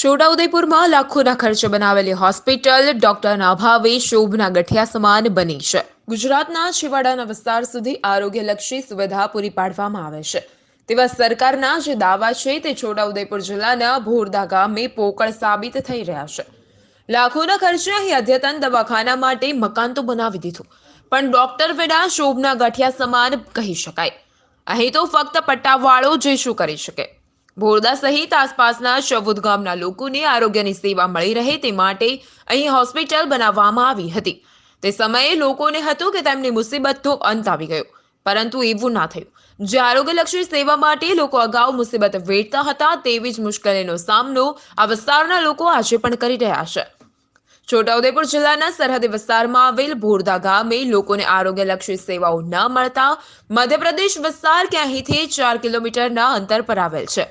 છોટાઉદેપુરમાં લાખોના ખર્ચે બનાવેલી હોસ્પિટલ ડોક્ટરના અભાવે શોભના ગઠિયા સમાન બની છે. ગુજરાતના છેવાડાના વિસ્તાર સુધી આરોગ્યલક્ષી સુવિધા પૂરી પાડવામાં આવે છે. તેવા સરકારના જે દાવા છે તે છોટાઉદેપુર જિલ્લાના ભોરદા ગામે પોકળ સાબિત થઈ રહ્યા છે. લાખોના ખર્ચે અહીં અદ્યતન દવાખાના માટે મકાન તો બનાવી દીધું, પણ ડોક્ટર વિના શોભના ગઠિયા સમાન કહી શકાય. અહીં તો ફક્ત પટ્ટાવાળો જે શું કરી શકે? ભોરદા સહિત આસપાસના શવુદ ગામના લોકોને આરોગ્યની સેવા મળી રહે તે માટે અહીં હોસ્પિટલ બનાવવામાં આવી હતી. તે સમયે લોકોને હતું કે તેમની મુસીબતનો અંત આવી ગયો, પરંતુ એવું ના થયું. જે આરોગ્યલક્ષી સેવા માટે લોકો અગાઉ મુસીબત વેઠતા હતા તેવી જ મુશ્કેલીનો સામનો આ વિસ્તારના લોકો આજે પણ કરી રહ્યા છે. છોટાઉદેપુર જિલ્લાના સરહદી વિસ્તારમાં આવેલ ભોરદા ગામે લોકોને આરોગ્યલક્ષી સેવાઓ ન મળતા મધ્યપ્રદેશ વિસ્તાર કે અહીંથી ચાર કિલોમીટરના અંતર પર આવેલ છે.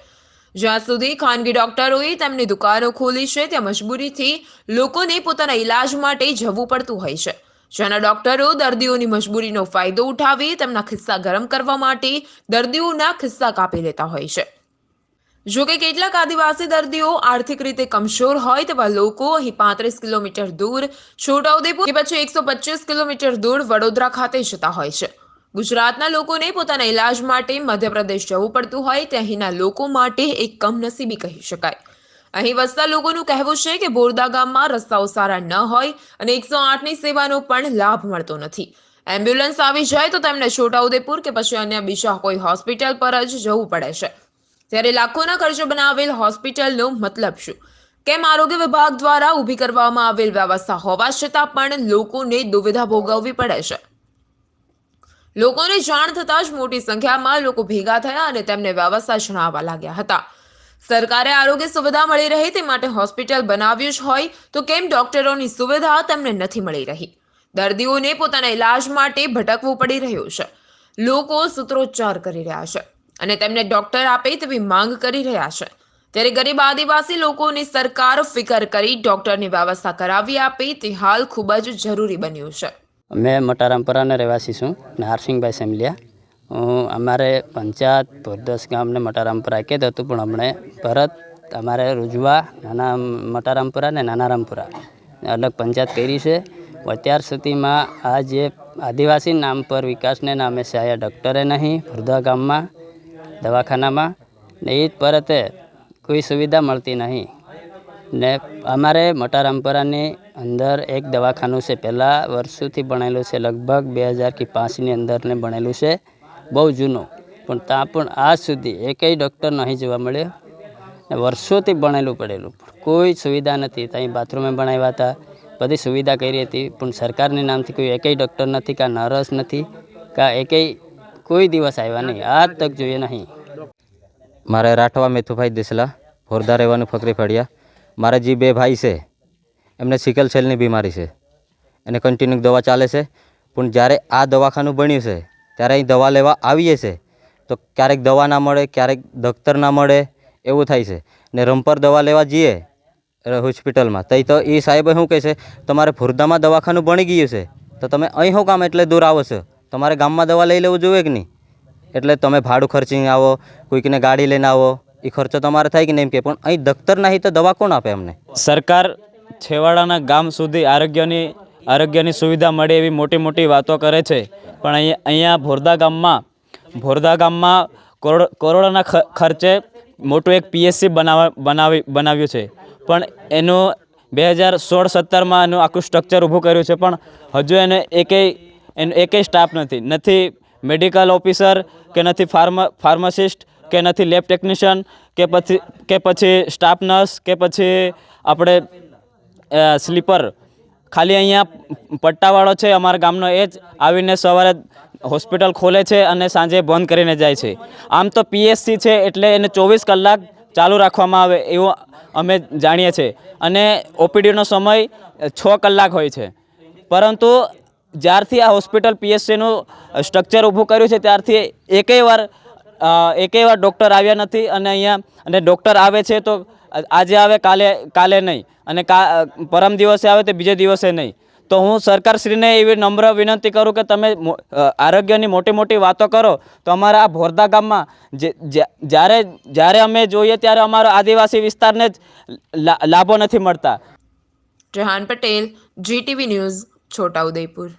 જ્યાં સુધી ખાનગી ડોક્ટરોએ તેમની દુકાનો ખોલી છે, ત્યાં મજબૂરીથી લોકોને પોતાના ઈલાજ માટે જવું પડતું હોય છે. જેના ડોક્ટરો દર્દીઓની મજબૂરીનો ફાયદો ઉઠાવી, તેમના ખિસ્સા ગરમ કરવા માટે દર્દીઓના ખિસ્સા કાપી લેતા હોય છે. જો કે કેટલાક આદિવાસી દર્દીઓ આર્થિક રીતે કમજોર હોય તેવા લોકો અહીં પાંત્રીસ કિલોમીટર દૂર છોટાઉદેપુર, પછી એકસો પચીસ કિલોમીટર દૂર વડોદરા ખાતે જતા હોય છે. ગુજરાતના લોકોને પોતાના ઈલાજ માટે મધ્યપ્રદેશ જવું પડતું હોય તે અહીંના લોકો માટે એક કમનસીબી કહી શકાય. અહીં વસતા લોકોનું કહેવું છે કે બોરદા ગામમાં રસ્તાઓ સારા ન હોય અને એકસો આઠની સેવાનો પણ લાભ મળતો નથી. એમ્બ્યુલન્સ આવી જાય તો તેમને છોટાઉદેપુર કે પછી અન્ય બીજા કોઈ હોસ્પિટલ પર જ જવું પડે છે. ત્યારે લાખોના ખર્ચે બનાવેલ હોસ્પિટલનો મતલબ શું? કેમ આરોગ્ય વિભાગ દ્વારા ઊભી કરવામાં આવેલ વ્યવસ્થા હોવા છતાં પણ લોકોને દુવિધા ભોગવવી પડે છે. લોકોને જાણ થતાં જ મોટી સંખ્યામાં લોકો ભેગા થયા અને તેમને વ્યવસ્થા જણાવવા લાગ્યા હતા. સરકારે આરોગ્ય સુવિધા મળી રહે તે માટે હોસ્પિટલ બનાવ્યું જ હોય તો કેમ ડોક્ટરોની સુવિધા તેમને નથી મળી રહી? દર્દીઓને પોતાના ઈલાજ માટે ભટકવું પડી રહ્યું છે. લોકો સૂત્રોચ્ચાર કરી રહ્યા છે અને તેમને ડોક્ટર આપે તેવી માંગ કરી રહ્યા છે. ત્યારે ગરીબ આદિવાસી લોકોની સરકાર ફિકર કરી ડોક્ટરની વ્યવસ્થા કરાવી આપે તે હાલ ખૂબ જ જરૂરી બન્યું છે. મેં મટારામપરાના રહેવાસી છું અને હારસિંગભાઈ સેમલિયા. હું અમારે પંચાયત ભોરદસ ગામને મટારામપુરા કહેતું હતું, પણ અમને પરત અમારે રૂજવા, નાના મટારામપુરા ને નાના રામપુરા અલગ પંચાયત કરી છે. અત્યાર સુધીમાં આ જે આદિવાસી નામ પર વિકાસને નામે છે, આયા ડૉક્ટરે નહીં ભુરદા ગામમાં, દવાખાનામાં, ને એ જ પરતે કોઈ સુવિધા મળતી નહીં. ને અમારે મટારામપરાની અંદર એક દવાખાનું છે. પહેલાં વર્ષોથી બનેલું છે. લગભગ બે હજાર કે પાંચની અંદરને બનેલું છે. બહુ જૂનું. પણ ત્યાં પણ આજ સુધી એકેય ડૉક્ટર નહીં જોવા મળ્યો. વર્ષોથી બનેલું પડેલું. કોઈ સુવિધા નથી. ત્યાં બાથરૂમે બનાવ્યા હતા. બધી સુવિધા કરી હતી. પણ સરકારની નામથી કોઈ એકેય ડૉક્ટર નથી, કાં નર્સ નથી, કાં એકેય કોઈ દિવસ આવ્યા નહીં. આજ તક જોઈએ નહીં. મારે રાઠવા મેથુભાઈ દેસલા હોરદા રહેવાનું ફકરી ફળિયા મારા જે બે ભાઈ છે એમને સિકલ સેલની બીમારી છે. એને કન્ટિન્યુ દવા ચાલે છે. પણ જ્યારે આ દવાખાનું બન્યું છે, ત્યારે અહીં દવા લેવા આવીએ છે, તો ક્યારેક દવા ના મળે, ક્યારેક દખ્તર ના મળે, એવું થાય છે. ને રમપર દવા લેવા જઈએ હોસ્પિટલમાં તો તો એ સાહેબે શું કહે છે, તમારે ફુરદામાં દવાખાનું બની ગયું છે, તો તમે અહીં શું કામ એટલે દૂર આવો છો? તમારે ગામમાં દવા લઈ લેવું જોઈએ કે નહીં? એટલે તમે ભાડું ખર્ચીને આવો, કોઈકને ગાડી લઈને આવો એ ખર્ચો તમારે થાય કે નહીં કે પણ અહીં દખ્તર નહીં તો દવા કોણ આપે અમને? સરકાર છેવાડાના ગામ સુધી આરોગ્યની આરોગ્યની સુવિધા મળે એવી મોટી મોટી વાતો કરે છે. પણ અહીંયા અહીંયા ભોરદા ગામમાં ભોરદા ગામમાં કરોડ, કરોડોના ખર્ચે મોટું એક પીએસસી બનાવ, બનાવી, બનાવ્યું છે. પણ એનું બે હજાર સોળ સત્તરમાં એનું આખું સ્ટ્રક્ચર ઊભું કર્યું છે, પણ હજુ એને એકેય, એનો એકેય સ્ટાફ નથી. નથી મેડિકલ ઓફિસર કે નથી ફાર્મ, ફાર્માસિસ્ટ કે નથી લેબ ટેકનિશિયન કે પછી કે પછી સ્ટાફ નર્સ કે પછી આપણે સ્લીપર. ખાલી અહીંયા પટ્ટાવાળો છે, અમારા ગામનો એ જ. આવીને સવારે હોસ્પિટલ ખોલે છે અને સાંજે બંધ કરીને જાય છે. આમ તો પીએસસી છે એટલે એને ચોવીસ કલાક ચાલુ રાખવામાં આવે એવું અમે જાણીએ છીએ. અને ઓપીડીનો સમય છ કલાક હોય છે. પરંતુ જ્યારથી આ હોસ્પિટલ પીએસસીનું સ્ટ્રક્ચર ઊભું કર્યું છે, ત્યારથી એકેય વાર એકેય વાર ડૉક્ટર આવ્યા નથી અને અહીંયા અને ડૉક્ટર આવે છે તો આજે આવે, કાલે કાલે નહીં. અને કા પરમ દિવસે આવે તે બીજે દિવસે નહીં. તો હું સરકારશ્રીને એવી નમ્ર વિનંતી કરું કે તમે આરોગ્યની મોટી મોટી વાતો કરો. તો અમારા આ ભોરદા ગામમાં જ્યારે જ્યારે અમે જોઈએ ત્યારે અમારો આદિવાસી વિસ્તારને જ લાભો નથી મળતા. Rehan Patel GTV news Chhotaudepur